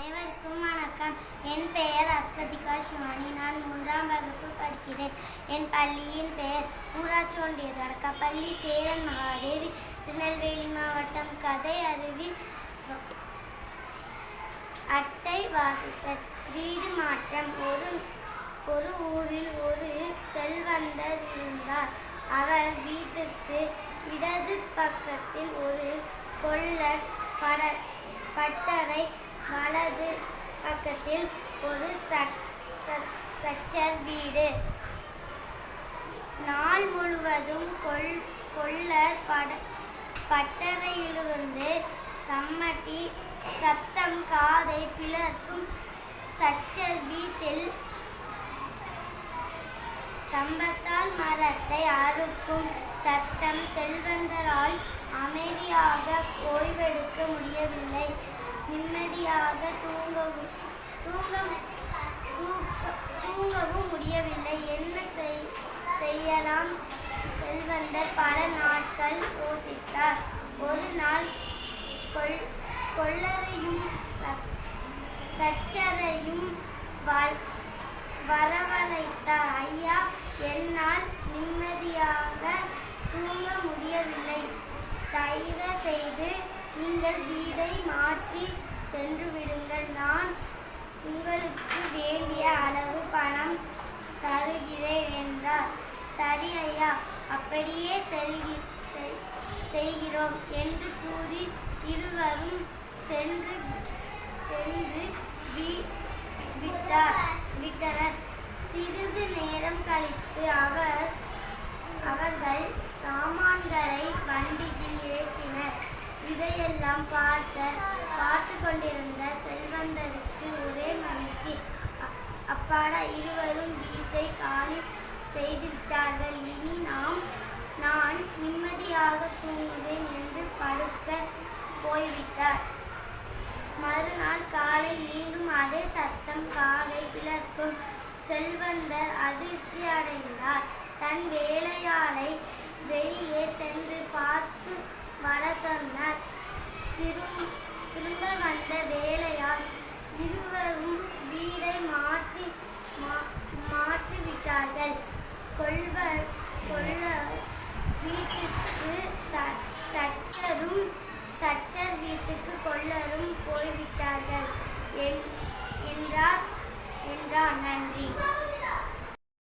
அனைவருக்கும் வணக்கம். என் பெயர் அஸ்வதிகா சிவானி. நான் மூன்றாம் வகுப்பு படிக்கிறேன். என் பள்ளியின் பெயர் ஊராட்சி ஒன்றிய தொடக்கப்பள்ளி சேரன் மகாதேவி. திருநெல்வேலி மாவட்டம் கதை அருவி அட்டை வாசித்தல். வீடு மாற்றம். ஒரு ஒரு ஊரில் ஒரு செல்வந்தர் இருந்தார். அவர் வீட்டுக்கு இடது பக்கத்தில் ஒரு கொள்ளர் பட பட்டறை வலது பக்கத்தில் ஒரு சட் சச்சர் வீடு. நாள் முழுவதும் கொள் கொள்ளர் பட பட்டறையிலிருந்து சம்மட்டி சத்தம் காதை பிளர்க்கும் சச்சர் வீட்டில் சம்பத்தால் மரத்தை அறுக்கும் சத்தம் செல்வந்தரால் அமைதியாக ஓய்வெடுக்க முடியவில்லை. நிம்மதியாக தூங்கவும் தூங்க தூங்கவும் முடியவில்லை. என்ன செய் செய்யலாம்? செல்வந்தர் பல நாட்கள் யோசித்தார். ஒரு நாள் கொள் கொள்ளரையும் சச்சரையும் வ- வரவழைத்தார். ஐயா என்னால் நிம்மதியாக தூங்க முடியவில்லை. தயவு செய்து நீங்கள் வீடை மாற்றி சென்று விடுங்கள். நான் உங்களுக்கு வேண்டிய அளவு பணம் தருகிறேன் என்றார். சரி ஐயா அப்படியே செல்கி செய்- செய்கிறோம் என்று கூறி இருவரும் சென்று சென்று விட்டார். விட்டனர். சிறிது நேரம் கழித்து அவர் அவர்கள் சாமான்களை வண்டியில் இதையெல்லாம் பார்த்த பார்த்து கொண்டிருந்த செல்வந்தருக்கு ஒரே மகிழ்ச்சி. அப்பாடா இருவரும் வீட்டை காலி செய்துவிட்டார்கள். இனி நாம் நான் நிம்மதியாக தூங்குவேன் என்று படுக்க போய்விட்டார். மறுநாள் காலை மீண்டும் அதே சத்தம் காலை பிளர்க்கும் செல்வந்தர் அதிர்ச்சி அடைந்தார் தன் வேலையாளை வெளியே செ திரும் திரும்ப வந்த வேலையால் இருவரும் வீடை மாற்றி மா- கொள்வர் கொள்ள வீட்டுக்கு த- தச்சரும் தச்சர் வீட்டுக்கு கொள்ளரும்.